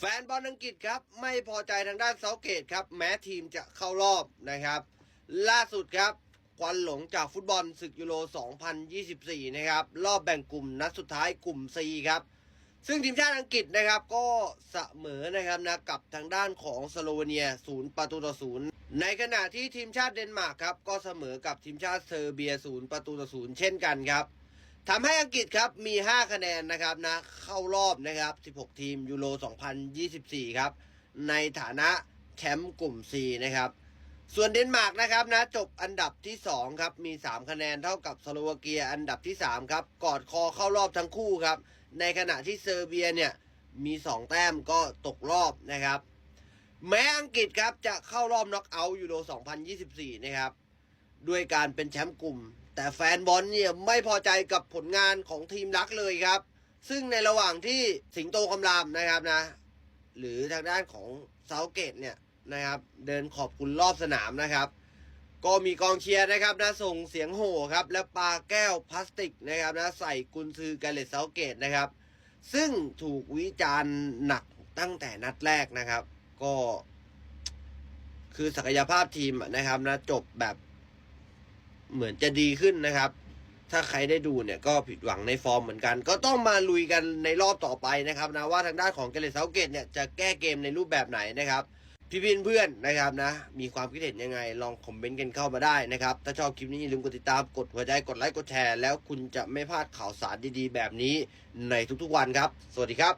แฟนบอลอังกฤษครับ ไม่พอใจทางด้านเซาเกตครับ แม้ทีมจะเข้ารอบนะครับ ล่าสุดครับ ควันหลงจากฟุตบอลศึกยูโร 2024 นะครับ รอบแบ่งกลุ่มนัดสุดท้ายกลุ่ม C ครับ ซึ่งทีมชาติอังกฤษนะครับ ก็เสมอนะครับนะกับทางด้านของสโลเวเนียศูนย์ประตูต่อศูนย์ในขณะที่ทีมชาติเดนมาร์กครับ ก็เสมอกับทีมชาติเซอร์เบียศูนย์ประตูต่อศูนย์เช่นกันครับ ทำให้อังกฤษครับมี 5 คะแนนนะครับนะเข้ารอบนะครับ 16 ทีมยูโร 2024 ครับ ในฐานะแชมป์กลุ่ม C นะครับ ส่วนเดนมาร์กนะครับนะจบอันดับที่ 2 ครับ มี 3 คะแนนเท่ากับสโลวาเกียอันดับที่ 3 ครับ กอดคอเข้ารอบทั้งคู่ครับ ในขณะที่เซอร์เบียเนี่ยมี 2 แต้มก็ตกรอบนะครับ แม้อังกฤษครับจะเข้ารอบน็อกเอาท์ยูโร 2024 นะครับ ด้วยการเป็นแชมป์กลุ่ม แต่แฟนบอลเนี่ยไม่พอใจกับผลงานของทีมรักเลยครับ ซึ่งในระหว่างที่สิงโตคำรามนะครับนะ หรือทางด้านของเซาเกตเนี่ยนะครับ เดินขอบคุณรอบสนามนะครับ ก็มีกองเชียร์นะครับนะส่งเสียงโห่ครับ และปาแก้วพลาสติกนะครับนะใส่กุนซือกาเลตเซาเกตนะครับ ซึ่งถูกวิจารณ์หนักตั้งแต่นัดแรกนะครับ ก็ คือศักยภาพทีมนะครับนะจบแบบ เหมือนจะดีขึ้นนะครับ ถ้าใครได้ดูเนี่ยก็ผิดหวังในฟอร์มเหมือนกัน ก็ต้องมาลุยกันในรอบต่อไปนะครับนะว่าทางด้านของเกเรเซาเกตเนี่ยจะแก้เกมในรูปแบบไหนนะครับพี่พินเพื่อนนะครับนะ มีความคิดเห็นยังไง ลองคอมเมนต์กันเข้ามาได้นะครับ ถ้าชอบคลิปนี้อย่าลืมกดติดตามกดหัวใจกดไลค์กดแชร์ แล้วคุณจะไม่พลาดข่าวสารดีๆ แบบนี้ในทุกๆวันครับ สวัสดีครับ